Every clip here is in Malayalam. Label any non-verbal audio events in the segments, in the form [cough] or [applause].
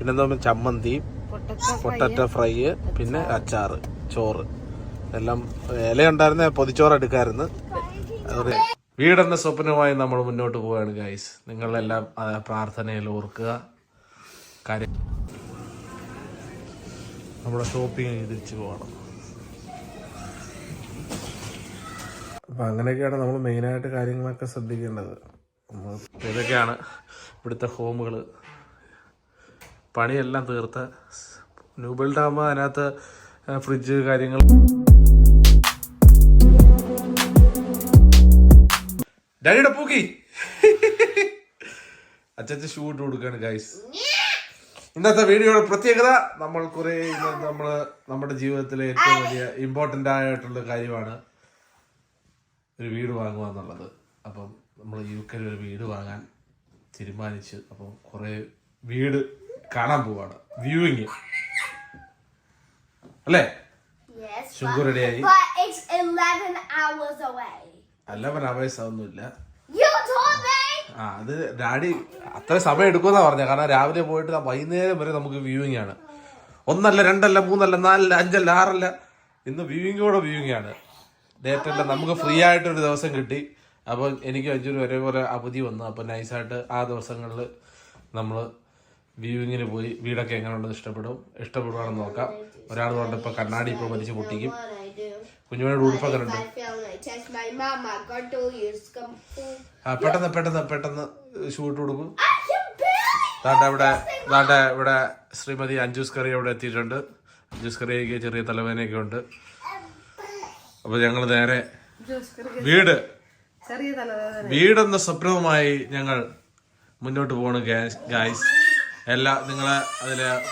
പിന്നെ എന്താ ചമ്മന്തി പൊട്ടറ്റോ ഫ്രൈ പിന്നെ അച്ചാറ് ചോറ്. എല്ലാം ഇല ഉണ്ടായിരുന്ന പൊതിച്ചോറ് എടുക്കായിരുന്നു. അതെ. വീടെന്ന സ്വപ്നമായി നമ്മൾ മുന്നോട്ട് പോവുകയാണ് ഗൈസ് നിങ്ങളെല്ലാം പ്രാർത്ഥനയിൽ ഓർക്കുക. കാര്യം നമ്മുടെ ഷോപ്പിംഗ് തിരിച്ചു പോകണം. അപ്പം അങ്ങനെയൊക്കെയാണ് നമ്മൾ മെയിനായിട്ട് കാര്യങ്ങളൊക്കെ ശ്രദ്ധിക്കേണ്ടത്. ഇതൊക്കെയാണ് ഇവിടുത്തെ ഹോമുകൾ പണിയെല്ലാം തീർത്ത് ന്യൂ ബിൽഡ് ആകുമ്പോൾ അതിനകത്ത് ഫ്രിഡ്ജ് കാര്യങ്ങൾ. ഡാഡിയുടെ പൂക്കി. അച്ഛൻ ഷൂട്ട് കൊടുക്കാണ് ഗൈസ് ഇന്നത്തെ വീഡിയോയുടെ പ്രത്യേകത നമ്മൾ കുറെ നമ്മൾ നമ്മുടെ ജീവിതത്തിലെ ഏറ്റവും വലിയ ഇമ്പോർട്ടന്റ് ആയിട്ടുള്ള കാര്യമാണ് ഒരു വീട് വാങ്ങുക എന്നുള്ളത്. അപ്പം നമ്മൾ യു കെയിൽ ഒരു വീട് വാങ്ങാൻ തീരുമാനിച്ച് അപ്പം കുറേ വീട് കാണാൻ പോവാണ്. വ്യൂവിങ് അല്ലേ? ശുങ്കു റെഡിയായി but it's 11 hours away. അല്ലവൻ told me! ആ അത് ഡാഡി അത്ര സമയം എടുക്കുമെന്നാ പറഞ്ഞ കാരണം രാവിലെ പോയിട്ട് വൈകുന്നേരം വരെ നമുക്ക് വ്യൂവിംഗ് ആണ്. ഒന്നല്ല രണ്ടല്ല മൂന്നല്ല നാലല്ല അഞ്ചല്ല ആറല്ല. ഇന്ന് വ്യൂവിങ്ങോടെ വ്യൂവിംഗ് ആണ്. ഡേറ്റ് അല്ല നമുക്ക് ഫ്രീ ആയിട്ട് ഒരു ദിവസം കിട്ടി. അപ്പോൾ എനിക്ക് അഞ്ചൂർ ഒരേപോലെ അവധി വന്നു. അപ്പോൾ നൈസായിട്ട് ആ ദിവസങ്ങളിൽ നമ്മൾ വ്യൂവിങ്ങിന് പോയി വീടൊക്കെ എങ്ങനെയുണ്ടെന്ന് ഇഷ്ടപ്പെടും. ഇഷ്ടപ്പെടുവാണെന്ന് നോക്കാം. ഒരാൾ കൊണ്ട് ഇപ്പോൾ കണ്ണാടി ഇപ്പോൾ വലിച്ച് പൊട്ടിക്കും? കുഞ്ഞുമണിയുടെ ഉടുപ്പൊക്കെ ഉണ്ട്. ആ പെട്ടെന്ന് പെട്ടെന്ന് പെട്ടെന്ന് ഷൂട്ട് കൊടുക്കും. can ഇവിടെ ദാണ്ട ഇവിടെ ശ്രീമതി അഞ്ജൂസ് കറി അവിടെ എത്തിയിട്ടുണ്ട്. അഞ്ജൂസ് കറിയൊക്കെ ചെറിയ തലവേദനയൊക്കെ ഉണ്ട്. അപ്പൊ ഞങ്ങൾ നേരെ വീട്. വീടെന്ന സ്വപ്നവുമായി ഞങ്ങൾ മുന്നോട്ട് പോണ് ഗായ്സ്. എല്ലാ നിങ്ങളെ അതിലെ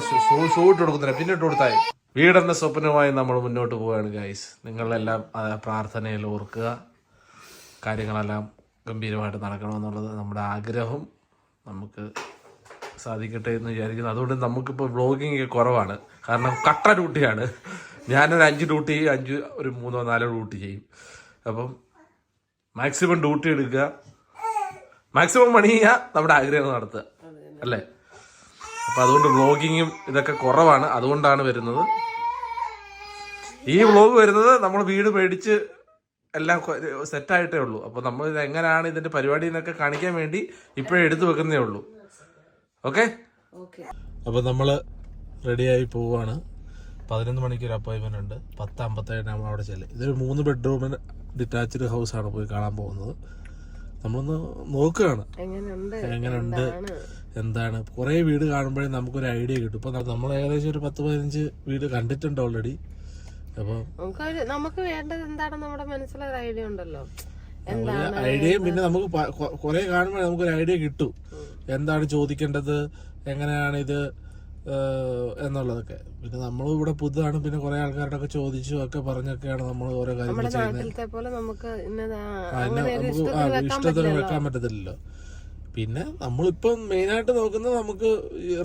ഷൂ- കൊടുക്കുന്നില്ല പിന്നെ ഇട്ട് കൊടുത്തായി. വീടെന്ന സ്വപ്നമായി നമ്മൾ മുന്നോട്ട് പോവുകയാണ് ഗൈസ് നിങ്ങളെല്ലാം പ്രാർത്ഥനയിൽ ഓർക്കുക. കാര്യങ്ങളെല്ലാം ഗംഭീരമായിട്ട് നടക്കണമെന്നുള്ളത് നമ്മുടെ ആഗ്രഹം നമുക്ക് സാധിക്കട്ടെ എന്ന് വിചാരിക്കുന്നു. അതുകൊണ്ട് നമുക്കിപ്പോൾ വ്ളോഗിങ് ഒക്കെ കുറവാണ്. കാരണം കട്ട ഡ്യൂട്ടിയാണ്. ഞാനൊരു അഞ്ച് ഡ്യൂട്ടി അഞ്ച് ഒരു മൂന്നോ നാലോ ഡ്യൂട്ടി ചെയ്യും. അപ്പം മാക്സിമം ഡ്യൂട്ടി എടുക്കുക. മാക്സിമം പണി ചെയ്യുക നമ്മുടെ ആഗ്രഹം നടത്തുക. അല്ലേ? അപ്പം അതുകൊണ്ട് വ്ളോഗിങ്ങും ഇതൊക്കെ കുറവാണ്. അതുകൊണ്ടാണ് വരുന്നത്. ഈ വ്ളോഗ് വരുന്നത് നമ്മൾ വീട് മേടിച്ച് എല്ലാം സെറ്റായിട്ടേ ഉള്ളൂ. അപ്പോൾ നമ്മൾ ഇത് എങ്ങനെയാണ് ഇതിന്റെ പരിപാടി എന്നൊക്കെ കാണിക്കാൻ വേണ്ടി ഇപ്പോഴേ എടുത്തു വെക്കുന്നേ ഉള്ളൂ. ഓക്കെ അപ്പൊ അപ്പോൾ നമ്മൾ റെഡിയായി പോവാണ്. പതിനൊന്ന് മണിക്ക് ഒരു അപ്പോയിൻമെന്റ് ഉണ്ട്. പത്ത് അമ്പത്തേഴ് നമ്മൾ അവിടെ ചെല്ലേ. ഇതൊരു മൂന്ന് ബെഡ്റൂമിന് ഡിറ്റാച്ച്ഡ് ഹൗസ് ആണ് പോയി കാണാൻ പോകുന്നത്. നമ്മളൊന്ന് നോക്കുകയാണ്. എങ്ങനെയുണ്ട് എന്താണ്? കുറേ വീട് കാണുമ്പോഴേ നമുക്കൊരു ഐഡിയ കിട്ടും. ഇപ്പൊ നമ്മൾ ഏകദേശം ഒരു പത്ത് പതിനഞ്ച് വീട് കണ്ടിട്ടുണ്ട് ഓൾറെഡി അപ്പൊ നമുക്ക് വേണ്ടത് എന്താണെന്ന് നമ്മുടെ മനസ്സിലൊരു ഐഡിയ ഉണ്ടല്ലോ. ഐഡിയയും പിന്നെ നമുക്ക് കുറെ കാണുമ്പോൾ നമുക്കൊരു ഐഡിയ കിട്ടും. എന്താണ് ചോദിക്കേണ്ടത്? എങ്ങനെയാണ് ഇത്? എന്നുള്ളതൊക്കെ. പിന്നെ നമ്മൾ ഇവിടെ പുതുതാണ് പിന്നെ കുറെ ആൾക്കാരുടെ ഒക്കെ ചോദിച്ചു ഒക്കെ പറഞ്ഞൊക്കെയാണ് നമ്മൾ ഓരോ കാര്യങ്ങൾ ചെയ്യുന്നത്. ഇഷ്ടത്തിന് വെക്കാൻ പറ്റത്തില്ലല്ലോ. പിന്നെ നമ്മളിപ്പം മെയിനായിട്ട് നോക്കുന്നത് നമുക്ക്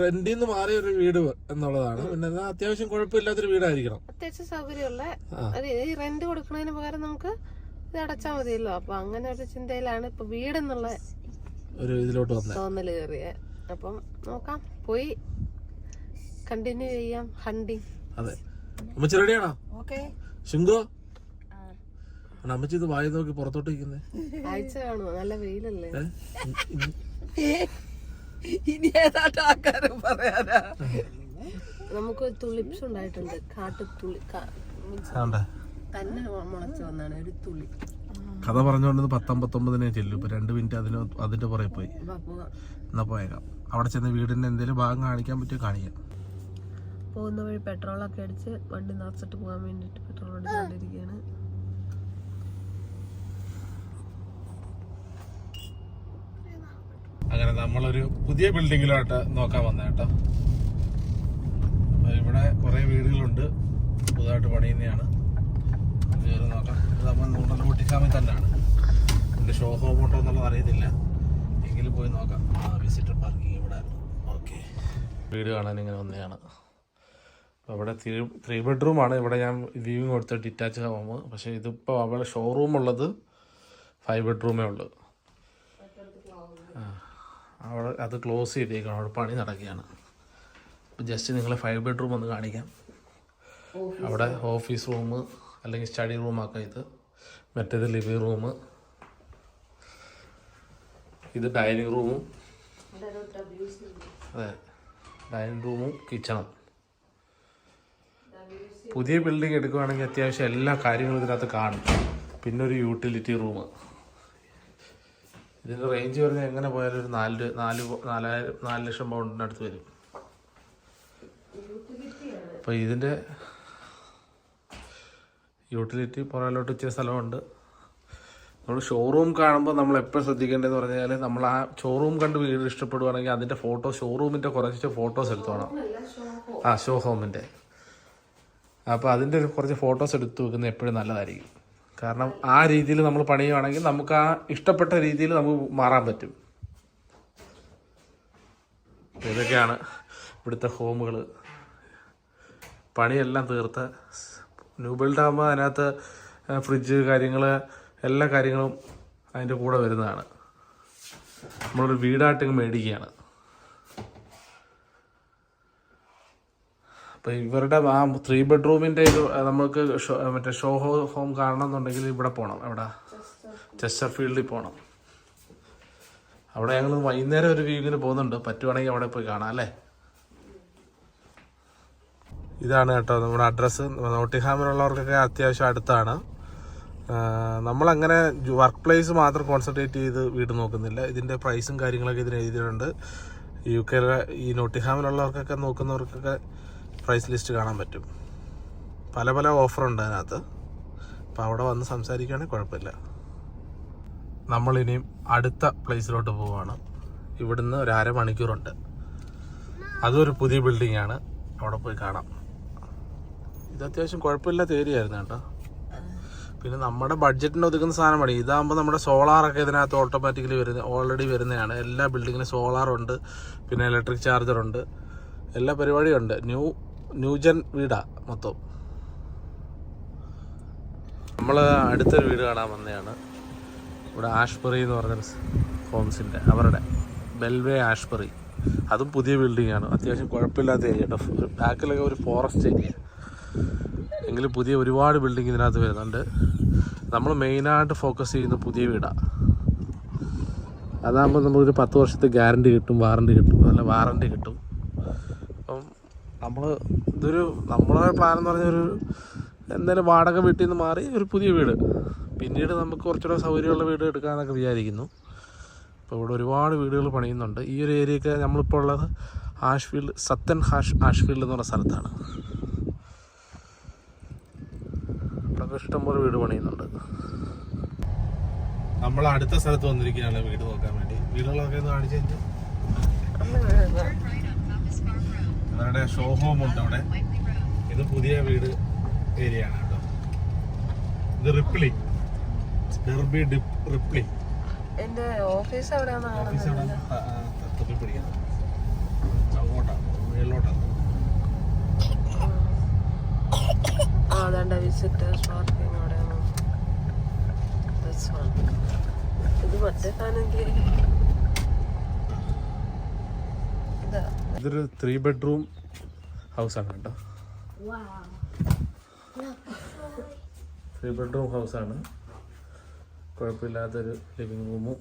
റെന്റിൽ നിന്ന് മാറിയ ഒരു വീട് എന്നുള്ളതാണ്. പിന്നെ അത് അത്യാവശ്യം കുഴപ്പമില്ലാത്തൊരു വീടായിരിക്കണം. അത്യാവശ്യം സൗകര്യമുള്ള റെന്റ് കൊടുക്കുന്നതിന് പകരം നമുക്ക് ഇത് അടച്ചാൽ മതിയല്ലോ. അപ്പൊ അങ്ങനെ ഒരു ചിന്തയിലാണ് ഇപ്പൊ വീടെന്നുള്ള ഒരു ഇതിലോട്ട് തോന്നൽ കയറിയ. അപ്പം നോക്കാം. പോയി. കണ്ടിന്യൂ ചെയ്യാം. ഹണ്ടിങ് അതെ. അമ്മച്ചി റെഡിയാണോ ഓക്കെ ശുങ്കോ? അമ്മച്ചി ഇത് വായി നോക്കി പുറത്തോട്ട് ഇരിക്കുന്നേ. ആഴ്ച കാണുമോ നല്ല വെയിലല്ലേ? ഇനി ഏതാണ്ട് ആൾക്കാരും പറയാനാ? നമുക്ക് തുളിപ്സ് ഉണ്ടായിട്ടുണ്ട്. കാട്ടു തുളി തന്നെ മുളച്ചു വന്നാണ്. ഒരു തുളി. കഥ പറഞ്ഞോണ്ടത് പത്തൊമ്പത്തൊമ്പതിനെ ചെല്ലും. ഇപ്പൊ രണ്ട് മിനിറ്റ് അതിന് അതിന്റെ പുറകെ പോയി. എന്നാ പോയേക്കാം. അവിടെ ചെന്ന് വീടിന്റെ എന്തെങ്കിലും ഭാഗം കാണിക്കാൻ പറ്റുമോ കാണിക്കാം. പോകുന്ന വഴി പെട്രോളൊക്കെ അടിച്ച് വണ്ടി നിറച്ചിട്ട് പോകാൻ വേണ്ടിട്ട് പെട്രോൾ അടിച്ചുകൊണ്ടിരിക്കുകയാണ് അങ്ങനെ നമ്മളൊരു പുതിയ ബിൽഡിങ്ങിലോട്ട് നോക്കാൻ വന്ന കേട്ടോ. ഇവിടെ കുറെ വീടുകളുണ്ട്. പുതുതായിട്ട് പണിയുന്നതാണ്. കയറി നോക്കാം. ഇത് നമ്മൾ നൂണ്ടൽ കുട്ടിക്കാമിൽ തന്നെയാണ്. എന്റെ ഷോ ഹോം ഉണ്ടോ എന്നുള്ളത് അറിയത്തില്ല. എങ്കിലും പോയി നോക്കാം. വിസിറ്റർ പാർക്കിംഗ് ഇവിടെ. ഓക്കെ വീട് കാണാൻ ഇങ്ങനെ വന്നതാണ്. ഇവിടെ ത്രീ ത്രീ ബെഡ്റൂം ആണ്. ഇവിടെ ഞാൻ വ്യൂവിങ് കൊടുത്ത ഡിറ്റാച്ച് ഹോം പക്ഷേ ഇതിപ്പോൾ അവിടെ ഷോറൂം ഉള്ളത് ഫൈവ് ബെഡ്റൂമേ ഉള്ളൂ. അവിടെ അത് ക്ലോസ് ചെയ്തേക്കണം. അവിടെ പണി നടക്കുകയാണ്. ജസ്റ്റ് നിങ്ങളെ ഫൈവ് ബെഡ്റൂം ഒന്ന് കാണിക്കാം. അവിടെ ഓഫീസ് റൂം അല്ലെങ്കിൽ സ്റ്റഡി റൂമാക്കാം ഇത്. മറ്റേത് ലിവിങ് റൂം ഇത് ഡൈനിങ് റൂമും അതെ. ഡൈനിങ് റൂമും കിച്ചണും പുതിയ ബിൽഡിംഗ് എടുക്കുകയാണെങ്കിൽ അത്യാവശ്യം എല്ലാ കാര്യങ്ങളും ഇതിനകത്ത് കാണും. പിന്നെ ഒരു യൂട്ടിലിറ്റി റൂം ഇതിന്റെ റേഞ്ച് പറഞ്ഞാൽ എങ്ങനെ പോയാലും ഒരു നാല് നാല് നാലായിരം നാല് ലക്ഷം പൗണ്ടിന്റെ അടുത്ത് വരും. അപ്പോൾ ഇതിന്റെ യൂട്ടിലിറ്റി പുറകിലോട്ട് ഇച്ചിരി സ്ഥലമുണ്ട്. നമ്മൾ ഷോറൂം കാണുമ്പോൾ നമ്മൾ എപ്പോഴും ശ്രദ്ധിക്കേണ്ടതെന്ന് പറഞ്ഞാൽ നമ്മൾ ആ ഷോറൂം കണ്ട് വീട് ഇഷ്ടപ്പെടുവാണെങ്കിൽ അതിന്റെ ഫോട്ടോ ഷോറൂമിന്റെ കുറച്ച് ഫോട്ടോസ് എടുത്തു വേണം ആ ഷോ ഹോമിന്റെ അപ്പോൾ അതിന്റെ ഒരു കുറച്ച് ഫോട്ടോസ് എടുത്തു വെക്കുന്നത് എപ്പോഴും നല്ലതായിരിക്കും. കാരണം ആ രീതിയിൽ നമ്മൾ പണിയുവാണെങ്കിൽ നമുക്ക് ആ ഇഷ്ടപ്പെട്ട രീതിയിൽ നമുക്ക് മാറാൻ പറ്റും. ഇതൊക്കെയാണ് ഇവിടുത്തെ ഹോമുകൾ പണിയെല്ലാം തീർത്ത്. ന്യൂ ബിൽഡ് ആകുമ്പോൾ അതിനകത്ത് ഫ്രിഡ്ജ് കാര്യങ്ങൾ എല്ലാ കാര്യങ്ങളും അതിന്റെ കൂടെ വരുന്നതാണ്. നമ്മളൊരു വീടായിട്ട് മേടിക്കുകയാണ്. അപ്പോൾ ഇവരുടെ ആ ത്രീ ബെഡ്റൂമിന്റെ ഇത് നമുക്ക് ഷോ- മറ്റേ ഷോ ഹോ- ഹോം കാണണം എന്നുണ്ടെങ്കിൽ ഇവിടെ പോകണം എവിടെ? ചെസ്റ്റർ ഫീൽഡിൽ പോകണം അവിടെ ഞങ്ങൾ വൈകുന്നേരം ഒരു വ്യൂവിന് പോകുന്നുണ്ട്. പറ്റുവാണെങ്കിൽ അവിടെ പോയി കാണാം അല്ലേ? ഇതാണ് കേട്ടോ നമ്മുടെ അഡ്രസ്സ് നോട്ടിഹാമിലുള്ളവർക്കൊക്കെ അത്യാവശ്യം അടുത്താണ്. നമ്മളങ്ങനെ വർക്ക് പ്ലേസ് മാത്രം കോൺസെൻട്രേറ്റ് ചെയ്ത് വീട് നോക്കുന്നില്ല. ഇതിന്റെ പ്രൈസും കാര്യങ്ങളൊക്കെ ഇതിന് എഴുതിയിട്ടുണ്ട്. യു കെയിലെ ഈ നോട്ടിഹാമിലുള്ളവർക്കൊക്കെ നോക്കുന്നവർക്കൊക്കെ പ്രൈസ് ലിസ്റ്റ് കാണാൻ പറ്റും. പല പല ഓഫറുണ്ട് അതിനകത്ത്. അപ്പോൾ അവിടെ വന്ന് സംസാരിക്കുകയാണെങ്കിൽ കുഴപ്പമില്ല. നമ്മളിനിയും അടുത്ത പ്ലേസിലോട്ട് പോവുകയാണ് ഇവിടുന്ന് ഒരു അരമണിക്കൂറുണ്ട്. അതൊരു പുതിയ ബിൽഡിംഗ് ആണ്. അവിടെ പോയി കാണാം. ഇത് അത്യാവശ്യം കുഴപ്പമില്ലാത്ത ഏരിയ ആയിരുന്നു കേട്ടോ. പിന്നെ നമ്മുടെ ബഡ്ജറ്റിന് ഒതുക്കുന്ന സാധനമാണ്. ഇതാകുമ്പോൾ നമ്മുടെ സോളാറൊക്കെ ഇതിനകത്ത് ഓട്ടോമാറ്റിക്കലി വരുന്ന ഓൾറെഡി വരുന്നതാണ്. എല്ലാ ബിൽഡിങ്ങിനും സോളാറുണ്ട് പിന്നെ ഇലക്ട്രിക് ചാർജറുണ്ട് എല്ലാ പരിപാടിയും ഉണ്ട്. ന്യൂ ന്യൂജൻ വീടാ മൊത്തം. നമ്മൾ അടുത്തൊരു വീട് കാണാൻ വന്നതാണ് ഇവിടെ ആഷ്പറി എന്ന് പറഞ്ഞ ഹോംസിന്റെ അവരുടെ ബെൽവേ ആഷ്പറി. അതും പുതിയ ബിൽഡിംഗ് ആണ്. അത്യാവശ്യം കുഴപ്പമില്ലാത്ത ഏരിയ കേട്ടോ ഒരു ബാക്കിലൊക്കെ ഒരു ഫോറസ്റ്റ് ഏരിയ എങ്കിലും പുതിയ ഒരുപാട് ബിൽഡിംഗ് ഇതിനകത്ത് വരുന്നുണ്ട്. നമ്മൾ മെയിനായിട്ട് ഫോക്കസ് ചെയ്യുന്ന പുതിയ വീടാണ് അതാകുമ്പോൾ നമുക്കൊരു പത്ത് വർഷത്തെ ഗ്യാരണ്ടി കിട്ടും വാറണ്ടി കിട്ടും അല്ല വാറണ്ടി കിട്ടും. നമ്മൾ ഇതൊരു നമ്മളെ പ്ലാൻ എന്ന് പറഞ്ഞാൽ ഒരു എന്തായാലും വാടക വീട്ടിൽ നിന്ന് മാറി ഒരു പുതിയ വീട്. പിന്നീട് നമുക്ക് കുറച്ചുകൂടെ സൗകര്യമുള്ള വീട് എടുക്കാമെന്നൊക്കെ വിചാരിക്കുന്നു. അപ്പോൾ ഇവിടെ ഒരുപാട് വീടുകൾ പണിയുന്നുണ്ട്. ഈ ഒരു ഏരിയയൊക്കെ നമ്മളിപ്പോൾ ഉള്ളത് ആഷ്ഫീൽഡ് സത്തൻ ഹാഷ് ആഷ്ഫീൽഡ് എന്ന് പറഞ്ഞ സ്ഥലത്താണ്. അവിടെ ഇഷ്ടംപോലെ വീട് പണിയുന്നുണ്ട്. നമ്മൾ അടുത്ത സ്ഥലത്ത് വന്നിരിക്കുകയാണ് വീട് നോക്കാൻ വേണ്ടി. വീടുകളൊക്കെ ഒന്ന് കാണിച്ചു കഴിഞ്ഞാൽ അവരുടെ ഷോ ഹോം ഉണ്ട് അവിടെ. ഇത് പുതിയ വീട് ഏരിയ ആണ് കേട്ടോ. ഇത് റിപ്ലി. ഡെർബി ഡിപ് റിപ്ലി. എന്റെ ഓഫീസ് എവിടെയാന്ന് ഓഫീസ് അവിടെ തപ്പി പിടിക്കുന്നത് അങ്ങോട്ടാണ് മേളിലോട്ടാണ് ആ അതാണ്ട വിസിറ്റേഴ്സ് പാർക്കിംഗ് അവിടെയാണ് This one. ഇത് മറ്റേ സാധനം ഇതൊരു ത്രീ ബെഡ്റൂം ഹൗസാണ് കേട്ടോ. ത്രീ ബെഡ്റൂം ഹൗസാണ് കുഴപ്പമില്ലാത്തൊരു ലിവിങ് റൂമും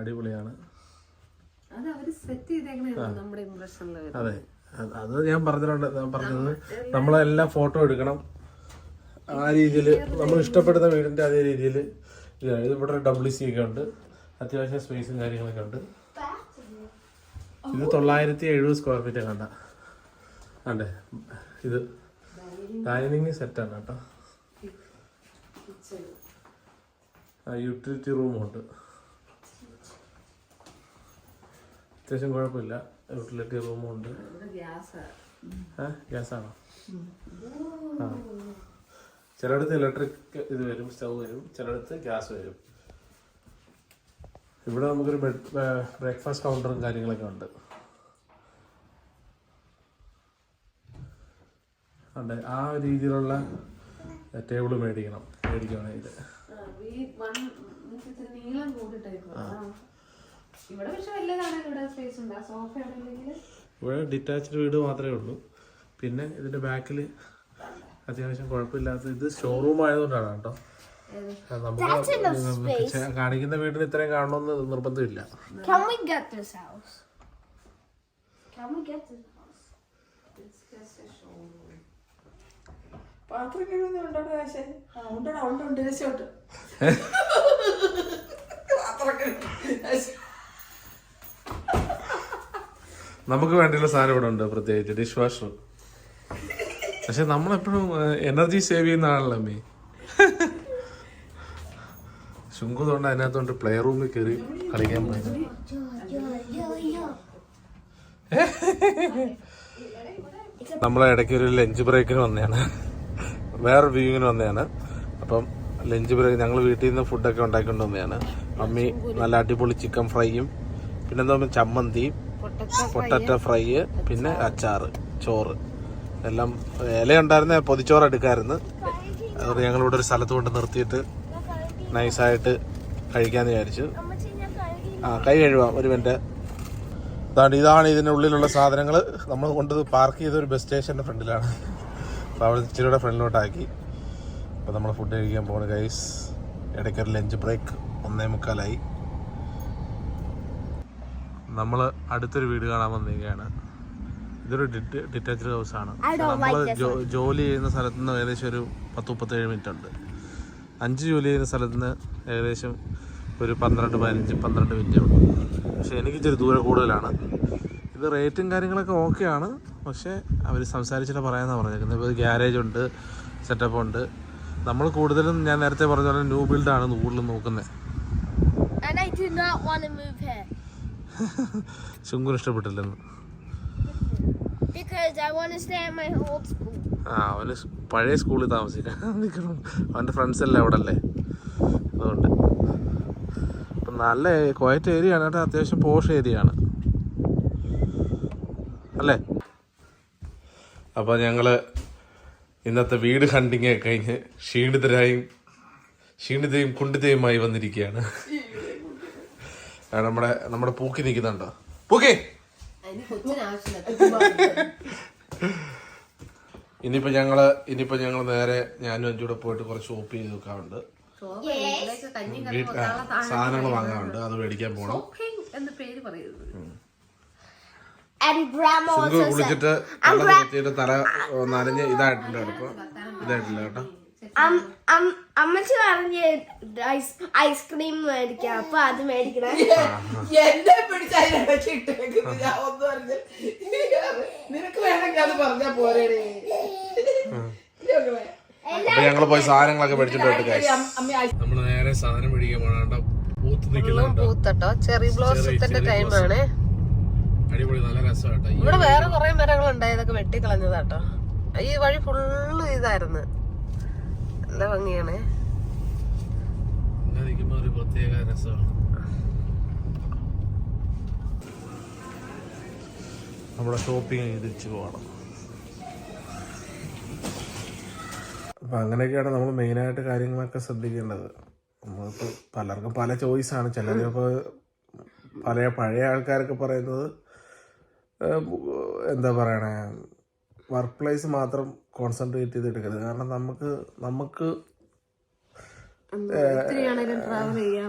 അടിപൊളിയാണ്. അത് അതെ. ഞാൻ പറഞ്ഞിട്ടുണ്ട് ഞാൻ പറഞ്ഞത് നമ്മളെല്ലാം ഫോട്ടോ എടുക്കണം. ആ രീതിയിൽ നമ്മൾ ഇഷ്ടപ്പെടുന്ന വീടിന്റെ അതേ രീതിയിൽ ഇവിടെ ഡബ്ല്യു സി ഒക്കെ ഉണ്ട്. അത്യാവശ്യം സ്പേസും കാര്യങ്ങളൊക്കെ ഉണ്ട്. ഇത് തൊള്ളായിരത്തി എഴുപത് സ്ക്വയർ ഫീറ്റ് കണ്ട അതെ. ഇത് ഡൈനിങ് സെറ്റാണ് കേട്ടോ. യൂട്ടിലിറ്റി റൂമും ഉണ്ട്. അത്യാവശ്യം കുഴപ്പമില്ല. യൂട്ടിലിറ്റി റൂമും ഉണ്ട്. ഗ്യാസ് ഗ്യാസാണോ ആ. ചിലയിടത്ത് ഇലക്ട്രിക് ഇത് വരും സ്റ്റൗ വരും. ചിലയിടത്ത് ഗ്യാസ് വരും. ഇവിടെ നമുക്കൊരു ബെഡ് ബ്രേക്ക്ഫാസ്റ്റ് കൗണ്ടറും കാര്യങ്ങളൊക്കെ ഉണ്ട്. അതെ ആ രീതിയിലുള്ള ടേബിൾ മേടിക്കണം മേടിക്കുകയാണെങ്കിൽ ഇവിടെ ഡിറ്റാച്ച്ഡ് വീട് മാത്രമേ ഉള്ളൂ. പിന്നെ ഇതിന്റെ ബാക്കിൽ അത്യാവശ്യം കുഴപ്പമില്ലാത്ത ഇത് ഷോറൂം ആയതുകൊണ്ടാണ് കേട്ടോ. നമുക്ക് കാണിക്കുന്ന വീടിന് ഇത്രയും കാണണമെന്ന് നിർബന്ധമില്ല. Can we get this house? Can we get this house? പാത്രം കഴിയുന്നുണ്ടോ കാശേ ആ ഉണ്ടോ ഉണ്ട് ഉണ്ട്. രക്ഷോട്ട് നമുക്ക് വേണ്ടിയുള്ള സാധനം ഇവിടെ ഉണ്ട് പ്രത്യേകിച്ച് ഡിഷ് വാഷർ പക്ഷെ നമ്മളെപ്പോഴും എനർജി സേവ് ചെയ്യുന്ന ആളല്ലേ അമ്മേ. ശുങ്കു തൊണ്ട് അതിനകത്തോണ്ട് പ്ലേ റൂമിൽ കയറി കളിക്കാൻ പറ്റും നമ്മളെ ഇടയ്ക്ക് ഒരു ലഞ്ച് ബ്രേക്കിന് വന്നതാണ്. വേറെ വ്യൂവിന് വന്നതാണ്. അപ്പം ലഞ്ച് ബ്രേക്ക് ഞങ്ങൾ വീട്ടിൽ നിന്ന് ഫുഡൊക്കെ ഉണ്ടാക്കിക്കൊണ്ട് വന്നതാണ്. മമ്മി നല്ല അടിപൊളി ചിക്കൻ ഫ്രൈയും പിന്നെ എന്താ ചമ്മന്തി പൊട്ടറ്റ ഫ്രൈ പിന്നെ അച്ചാറ് ചോറ്. എല്ലാം ഇല ഉണ്ടായിരുന്ന പൊതിച്ചോറ് എടുക്കാമായിരുന്നു അതുകൊണ്ട് ഞങ്ങളിവിടെ ഒരു സ്ഥലത്ത് കൊണ്ട് നിർത്തിയിട്ട് നൈസായിട്ട് കഴിക്കാമെന്ന് വിചാരിച്ചു. ആ കൈ കഴുകാം ഒരു മിനിറ്റ്. അതാണ് ഇതാണ് ഇതിന്റെ ഉള്ളിലുള്ള സാധനങ്ങൾ നമ്മൾ കൊണ്ട് പാർക്ക് ചെയ്ത ഒരു ബസ് സ്റ്റേഷന്റെ ഫ്രണ്ടിലാണ്. അപ്പോൾ അവിടെ ഇച്ചിരിയുടെ ഫ്രണ്ടിലോട്ടാക്കി. അപ്പോൾ നമ്മൾ ഫുഡ് കഴിക്കാൻ പോകുന്ന ഗൈസ് ഇടയ്ക്കൊരു ലഞ്ച് ബ്രേക്ക് ഒന്നേ മുക്കാലായി. നമ്മൾ അടുത്തൊരു വീട് കാണാൻ വന്നിരിക്കുകയാണ്. ഇതൊരു ഡിറ്റാച്ച്ഡ് ഹൗസ് ആണ്. നമ്മൾ ജോലി ചെയ്യുന്ന സ്ഥലത്ത് നിന്ന് ഏകദേശം ഒരു പത്ത് മുപ്പത്തേഴ് മിനിറ്റ് ഉണ്ട്. അഞ്ച് ജോലി ചെയ്യുന്ന സ്ഥലത്ത് നിന്ന് ഏകദേശം ഒരു പന്ത്രണ്ട് പതിനഞ്ച് പന്ത്രണ്ട് മിനിറ്റ് പക്ഷെ എനിക്ക് ഇച്ചിരി ദൂരം കൂടുതലാണ്. ഇത് റേറ്റും കാര്യങ്ങളൊക്കെ ഓക്കെയാണ് പക്ഷേ അവർ സംസാരിച്ചിട്ട് പറയാമെന്നാണ് പറഞ്ഞേക്കുന്നത്. ഇപ്പോൾ ഗ്യാരേജ് ഉണ്ട് സെറ്റപ്പ് ഉണ്ട്. നമ്മൾ കൂടുതലും ഞാൻ നേരത്തെ പറഞ്ഞ പോലെ ന്യൂ ബിൽഡാണ് കൂടുതലും നോക്കുന്നത് [laughs] ശുങ്കുന് ഇഷ്ടപ്പെട്ടില്ലെന്ന്. Because I want to stay at my old school. ആ അവന് സ് പഴയ സ്കൂളിൽ താമസിക്കാൻ [laughs] നിൽക്കണം. അവന്റെ ഫ്രണ്ട്സ് എല്ലാം അവിടെ അല്ലേ അതുകൊണ്ട്. അപ്പം നല്ല കോയറ്റ് ഏരിയ ആണ്. കേട്ടോ അത്യാവശ്യം പോഷ് ഏരിയ ആണ്. അല്ലേ? അപ്പോൾ ഞങ്ങൾ ഇന്നത്തെ വീട് ഹണ്ടിങ് കഴിഞ്ഞ് ക്ഷീണിതരായും ക്ഷീണിതയും കുണ്ടിതയുമായി വന്നിരിക്കുകയാണ്. നമ്മുടെ നമ്മുടെ പൂക്കി നിൽക്കുന്നുണ്ടോ? പൂക്കി! അതിന് ഞങ്ങൾ ഇനിയിപ്പോ ഞങ്ങൾ ഇനിയിപ്പോ ഞങ്ങൾ നേരെ ഞാനും അഞ്ചൂടെ പോയിട്ട് കുറച്ച് ഷോപ്പ് ചെയ്ത് വെക്കാറുണ്ട്. കറി സാധനങ്ങൾ വാങ്ങാറുണ്ട്. അത് മേടിക്കാൻ പോകണം കുളിച്ചിട്ട് തല നനഞ്ഞ് ഇതായിട്ടുണ്ട് കേട്ടോ. ഇപ്പൊ ഇതായിട്ടില്ല കേട്ടോ. അമ്മച്ചി പറഞ്ഞ ഐസ് ഐസ്ക്രീം മേടിക്കാം. അപ്പൊ അത് മേടിക്കണേ. [laughs] എന്നെ പിടിച്ച് അതിനിടയ്ക്ക് ഇട്ടേക്കുന്നു. ഞാൻ ഒന്നും അറിഞ്ഞ നിനക്ക് വേണമെങ്കിൽ അത് പറഞ്ഞാ പോരേടേ. അപ്പൊ ഞങ്ങൾ പോയി സാധനങ്ങളൊക്കെ. നമ്മൾ നേരെ സാധനം മേടിക്കാൻ പോണ പൂത്ത് നിൽക്കുന്നുണ്ടോ ചെറി ബ്ലോസത്തിന്റെ ടൈമാണ് അടിപൊളി നല്ല രസമാട്ടോ. ഇവിടെ വേറെ കുറെ മരങ്ങൾ ഉണ്ടായി ഇതൊക്കെ വെട്ടിക്കളഞ്ഞതാട്ടോ. ഈ വഴി ഫുള്ള് ഇതായിരുന്നു. നല്ല ഭംഗിയാണ്. ഒരു പ്രത്യേക രസമാണ്. നമ്മുടെ ഷോപ്പിംഗ് തിരിച്ചു പോകണം. അപ്പൊ അങ്ങനെയൊക്കെയാണ് നമ്മൾ മെയിനായിട്ട് കാര്യങ്ങളൊക്കെ ശ്രദ്ധിക്കേണ്ടത്. നമ്മളിപ്പോൾ പലർക്കും പല ചോയ്സ് ആണ്. ചിലരിപ്പോൾ പല പഴയ ആൾക്കാരൊക്കെ പറയുന്നത് എന്താ പറയണേ? വർക്ക് പ്ലേസ് മാത്രം കോൺസെൻട്രേറ്റ് ചെയ്ത് എടുക്കരുത് കാരണം നമുക്ക് നമുക്ക്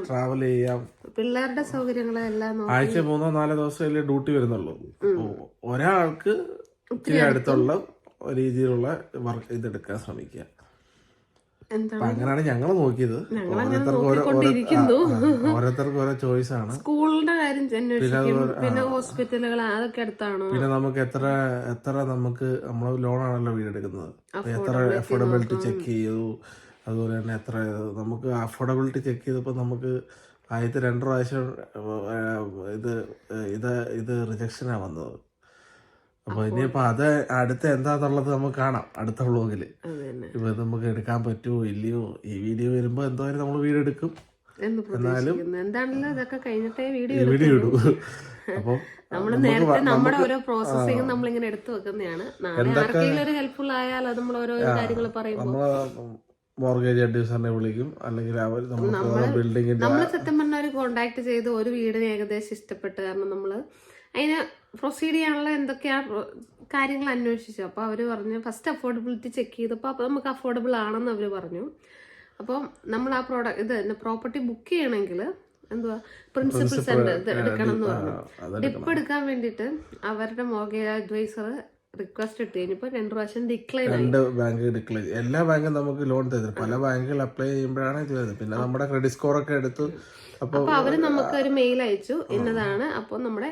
ട്രാവൽ ചെയ്യാം. പിള്ളേരുടെ സൗകര്യങ്ങളെല്ലാം ആഴ്ച മൂന്നോ നാലോ ദിവസമല്ലേ ഡ്യൂട്ടി വരുന്നുള്ളൂ. ഒരാൾക്ക് ഇത്തിരി അടുത്തുള്ള രീതിയിലുള്ള വർക്ക് ഇതെടുക്കാൻ ശ്രമിക്കുക. അങ്ങനെയാണ് ഞങ്ങൾ നോക്കിയത്. ഓരോരുത്തർക്കും ഓരോ ചോയ്സ് ആണ്. സ്കൂളിന്റെ കാര്യം പിന്നെ ഹോസ്പിറ്റലുകൾ അതൊക്കെ അടുത്താണോ? പിന്നെ നമുക്ക് എത്ര എത്ര നമുക്ക് നമ്മൾ ലോണാണല്ലോ വീടെടുക്കുന്നത്. എത്ര അഫോർഡബിലിറ്റി ചെക്ക് ചെയ്തു. അതുപോലെ തന്നെ എത്ര നമുക്ക് അഫോർഡബിലിറ്റി ചെക്ക് ചെയ്തപ്പോൾ നമുക്ക് ആദ്യത്തെ രണ്ട് പ്രാവശ്യം ഇത് ഇത് ഇത് റിജക്ഷനാണ് വന്നത്. അപ്പോൾ ഇനിയിപ്പോ അത് അടുത്ത എന്താന്നുള്ളത് നമുക്ക് കാണാം അടുത്ത വ്ളോഗിൽ. ഇപ്പൊ നമുക്ക് എടുക്കാൻ പറ്റുമോ ഇല്ലയോ? ഈ വീഡിയോ വരുമ്പോ എന്തായാലും നമ്മൾ വീഡിയോ എടുക്കും? എന്നാലും എന്താണല്ലോ ഇതൊക്കെ കഴിഞ്ഞിട്ടേ വീഡിയോ വീഡിയോ ഇടും. അപ്പൊ നമ്മൾ നേരത്തെ നമ്മുടെ ഓരോ പ്രോസസ്സിംഗ് നമ്മൾ ഇങ്ങനെ എടുത്തു വെക്കുന്നതാണ്. നാളെ ആർക്കെങ്കിലും ഒരു ഹെൽപ്ഫുൾ ആയാൽ അത് നമ്മൾ ഓരോ കാര്യങ്ങൾ പറയുമ്പോൾ നമ്മൾ മോർഗേജ് അഡ്വൈസറിനെ വിളിക്കും. അല്ലെങ്കിൽ അവർ നമ്മൾ സത്യം പറഞ്ഞ ഒരു കോണ്ടാക്ട് ചെയ്ത് ഒരു വീടിനെ ഏകദേശം ഇഷ്ടപ്പെട്ട് കാരണം നമ്മൾ അതിന് പ്രൊസീഡ് ചെയ്യാനുള്ള എന്തൊക്കെയാണ് കാര്യങ്ങൾ അന്വേഷിച്ചു. അപ്പോൾ അവർ പറഞ്ഞു ഫസ്റ്റ് അഫോർഡബിലിറ്റി ചെക്ക് ചെയ്തപ്പോൾ അപ്പോൾ നമുക്ക് അഫോർഡബിൾ ആണെന്ന് അവർ പറഞ്ഞു. അപ്പോൾ നമ്മൾ ആ പ്രോഡക്റ്റ് ഇത് പ്രോപ്പർട്ടി ബുക്ക് ചെയ്യണമെങ്കിൽ എന്തുവാ? പ്രിൻസിപ്പൽ സെന്റർ ഇത് എടുക്കണം എന്ന് പറഞ്ഞു. ഡിപ്പ് എടുക്കാൻ വേണ്ടിയിട്ട് അവരുടെ മോർഗേജ് അഡ്വൈസർ റിക്വസ്റ്റ് ഇട്ട് കഴിഞ്ഞപ്പോൾ രണ്ട് പ്രാവശ്യം ഡിക്ലൈൻ രണ്ട് ബാങ്ക് ഡിക്ലൈൻ എല്ലാ ബാങ്കും നമുക്ക് ലോൺ തരും പല ബാങ്കുകൾ അപ്ലൈ ചെയ്യുമ്പോഴാണ് ഇത് വരുന്നത്. പിന്നെ നമ്മുടെ ക്രെഡിറ്റ് സ്കോർ ഒക്കെ എടുത്തു അപ്പോൾ അപ്പൊ അവർ നമുക്ക് ഒരു മെയിൽ അയച്ചു എന്നതാണ്. അപ്പൊ നമ്മുടെ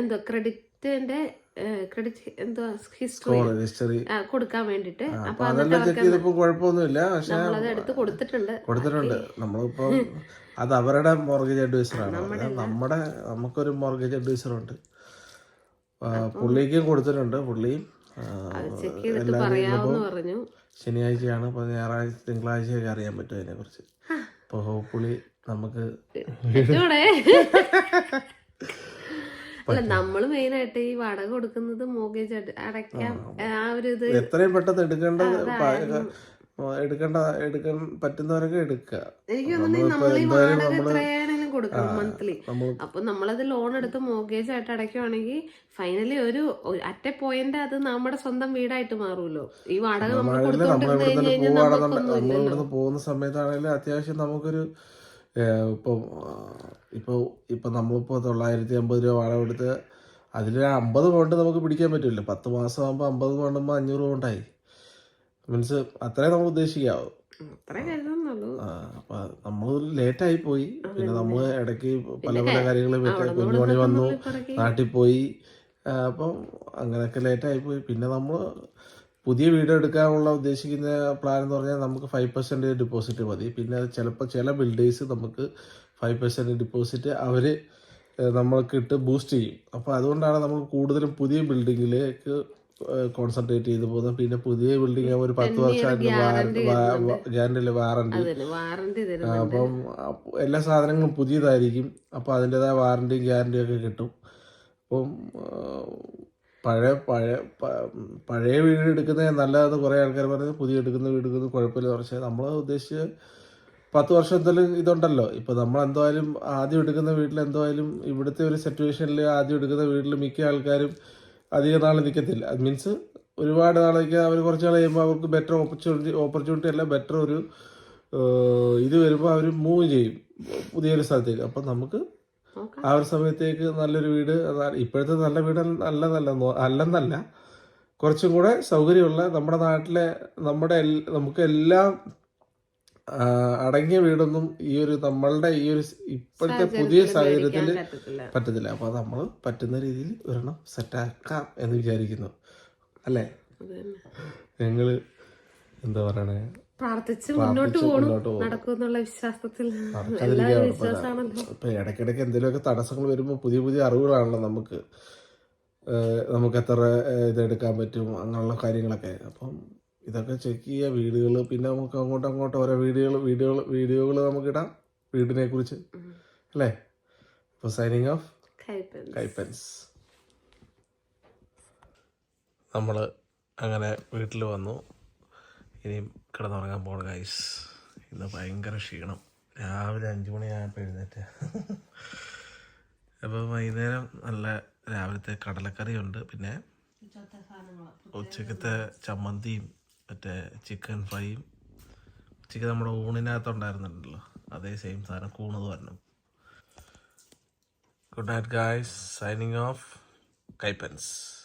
എന്തോ ക്രെഡിറ്റിന്റെ ക്രെഡിറ്റ് എന്തോ ഹിസ്റ്ററി കൊടുക്കാൻ വേണ്ടിട്ട്. അപ്പൊ അതെല്ലാം ചെക്ക് ചെയ്തപ്പോ കുഴപ്പമൊന്നുമില്ല. പക്ഷെ നമ്മളത് എടുത്ത് കൊടുത്തിട്ടുണ്ട്. കൊടുത്തിട്ടുണ്ട് നമ്മളിപ്പോ അത് അവരുടെ മോർഗേജ് അഡ്വൈസറാണ് നമ്മുടെ നമുക്കൊരു മോർഗേജ് അഡ്വൈസർ ഉണ്ട്. പുള്ളിക്കും കൊടുത്തിട്ടുണ്ട്. പുള്ളിയും പറഞ്ഞു. ശനിയാഴ്ചയാണ്. അപ്പൊ ഞായറാഴ്ച തിങ്കളാഴ്ചയൊക്കെ അറിയാൻ പറ്റും അതിനെ കുറിച്ച് അപ്പൊ ഹോപ്പ്ഫുള്ളി നമുക്ക് [laughs] അല്ല നമ്മൾ മെയിൻ ആയിട്ട് ഈ വാടക കൊടുക്കുന്നത് മോഗേജ് അടയ്ക്കാം. ആ ഒരു ഇത് എത്രയും പെട്ടെന്ന് എടുക്കേണ്ടത് എടുക്കേണ്ട എടുക്കാൻ പറ്റുന്നവരൊക്കെ എടുക്കുക. എനിക്ക് തോന്നുന്നു നമ്മൾ ഈ വാടക എത്രയാണെങ്കിലും കൊടുക്കണം മന്ത്ലി അപ്പൊ നമ്മളത് ലോൺ എടുത്ത് മോഗേജ് ആയിട്ട് അടയ്ക്കുവാണെങ്കിൽ ഫൈനലി ഒരു അറ്റ പോയിന്റ് അത് നമ്മുടെ സ്വന്തം വീടായിട്ട് മാറുമല്ലോ. ഈ വാടക നമ്മൾ കൊടുത്തോണ്ടിരുന്ന് കഴിഞ്ഞാൽ നമുക്കൊന്നും ഇല്ലല്ലോ. പോകുന്ന സമയത്താണെങ്കിലും അത്യാവശ്യം നമുക്കൊരു ഏഹ്, ഇപ്പോൾ ഇപ്പോൾ നമ്മളിപ്പോൾ തൊള്ളായിരത്തി അമ്പത് രൂപ വാടക കൊടുത്ത് അതിൽ അമ്പത് പൗണ്ട് നമുക്ക് പിടിക്കാൻ പറ്റില്ല പത്ത് മാസം ആകുമ്പോൾ അമ്പത് പൗണ്ടുമ്പോൾ അഞ്ഞൂറ് പൗണ്ടായി. മീൻസ് അത്രേ നമ്മൾ ഉദ്ദേശിക്കാവൂ അപ്പൊ നമ്മൾ ലേറ്റായി പോയി. പിന്നെ നമ്മൾ ഇടയ്ക്ക് പല പല കാര്യങ്ങൾ കുഞ്ഞുമണി വന്നു. നാട്ടിൽ പോയി. അപ്പം അങ്ങനെയൊക്കെ ലേറ്റായി പോയി. പിന്നെ നമ്മൾ പുതിയ വീട് എടുക്കാനുള്ള ഉദ്ദേശിക്കുന്ന പ്ലാൻ എന്ന് പറഞ്ഞാൽ നമുക്ക് ഫൈവ് പെർസെന്റ് ഡിപ്പോസിറ്റ് മതി. പിന്നെ ചിലപ്പോൾ ചില ബിൽഡേഴ്സ് നമുക്ക് ഫൈവ് പെർസെന്റ് ഡിപ്പോസിറ്റ് അവർ നമ്മൾക്ക് ഇട്ട് ബൂസ്റ്റ് ചെയ്യും. അപ്പോൾ അതുകൊണ്ടാണ് നമ്മൾ കൂടുതലും പുതിയ ബിൽഡിങ്ങിലേക്ക് കോൺസെൻട്രേറ്റ് ചെയ്ത് പോകുന്നത്. പിന്നെ പുതിയ ബിൽഡിംഗ് ആകുമ്പോൾ ഒരു പത്ത് വർഷമായിട്ട് ഗ്യാരണ്ടി വാറണ്ടി അപ്പം എല്ലാ സാധനങ്ങളും പുതിയതായിരിക്കും. അപ്പോൾ അതിന്റെതായ വാറണ്ടിയും ഗ്യാരണ്ടിയും ഒക്കെ കിട്ടും. അപ്പം പഴയ പഴയ പഴയ വീട് എടുക്കുന്നത് നല്ലതെന്ന് കുറേ ആൾക്കാർ പറയുന്നത് പുതിയ എടുക്കുന്ന വീട് എടുക്കുന്നത് കുഴപ്പമില്ല. പക്ഷേ നമ്മൾ ഉദ്ദേശിച്ച് പത്ത് വർഷത്തിലും ഇതുണ്ടല്ലോ. ഇപ്പോൾ നമ്മൾ എന്തായാലും ആദ്യം എടുക്കുന്ന വീട്ടിൽ എന്തായാലും ഇവിടുത്തെ ഒരു സിറ്റുവേഷനിൽ ആദ്യം എടുക്കുന്ന വീട്ടിൽ മിക്ക ആൾക്കാരും അധിക നാൾ നിൽക്കത്തില്ല അത് മീൻസ് ഒരുപാട് നാളേക്ക് അവർ കുറച്ച് നാൾ കഴിയുമ്പോൾ അവർക്ക് ബെറ്റർ ഓപ്പർച്യൂണിറ്റി ഓപ്പർച്യൂണിറ്റി അല്ല ബെറ്റർ ഒരു ഇത് വരുമ്പോൾ അവർ മൂവ് ചെയ്യും. പുതിയൊരു സ്ഥലത്തേക്ക്. അപ്പം നമുക്ക് ആ ഒരു സമയത്തേക്ക് നല്ലൊരു വീട് ഇപ്പോഴത്തെ നല്ല വീട് നല്ലതല്ല അല്ലെന്നല്ല. കുറച്ചും കൂടെ സൗകര്യമുള്ള നമ്മുടെ നാട്ടിലെ നമ്മുടെ നമുക്ക് എല്ലാം അടങ്ങിയ വീടൊന്നും ഈ ഒരു നമ്മളുടെ ഈ ഒരു ഇപ്പോഴത്തെ പുതിയ സാഹചര്യത്തിൽ പറ്റത്തില്ല. അപ്പൊ നമ്മൾ പറ്റുന്ന രീതിയിൽ ഒരെണ്ണം സെറ്റാക്കാം എന്ന് വിചാരിക്കുന്നു. അല്ലേ? ഞങ്ങൾ എന്താ പറയണേ? പ്രാർത്ഥിച്ച് മുന്നോട്ട് പോകണം നടക്കും എന്നുള്ള വിശ്വാസത്തിൽ ഇപ്പൊ ഇടയ്ക്കിടയ്ക്ക് എന്തെങ്കിലുമൊക്കെ തടസ്സങ്ങൾ വരുമ്പോൾ പുതിയ പുതിയ അറിവുകളാണല്ലോ നമുക്ക് നമുക്ക് എത്ര ഇതെടുക്കാൻ പറ്റും അങ്ങനെയുള്ള കാര്യങ്ങളൊക്കെ. അപ്പം ഇതൊക്കെ ചെക്ക് ചെയ്യുക വീടുകൾ പിന്നെ നമുക്ക് അങ്ങോട്ടും അങ്ങോട്ടും ഓരോ വീഡിയോകൾ വീഡിയോകൾ വീഡിയോകൾ നമുക്ക് ഇടാം വീടിനെ കുറിച്ച് അല്ലേ? അപ്പോൾ സൈനിങ് ഓഫ് കൈപ്പൻ കൈപ്പൻസ്. നമ്മൾ അങ്ങനെ വീട്ടിൽ വന്നു. ഇനിയും കിടന്നുറങ്ങാൻ പോകണം ഗൈസ് ഇന്ന് ഭയങ്കര ക്ഷീണം. രാവിലെ അഞ്ച് മണിയായപ്പോൾ എഴുന്നേറ്റ്. അപ്പോൾ വൈകുന്നേരം നല്ല രാവിലത്തെ കടലക്കറിയുണ്ട്. പിന്നെ ഉച്ചക്കത്തെ ചമ്മന്തിയും മറ്റേ ചിക്കൻ ഫ്രൈയും ഉച്ചയ്ക്ക് നമ്മുടെ ഊണിനകത്ത് ഉണ്ടായിരുന്നുണ്ടല്ലോ അതേ സെയിം സാധനം കൂണത് വരണം. Good night guys signing off കൈപ്പൻസ്.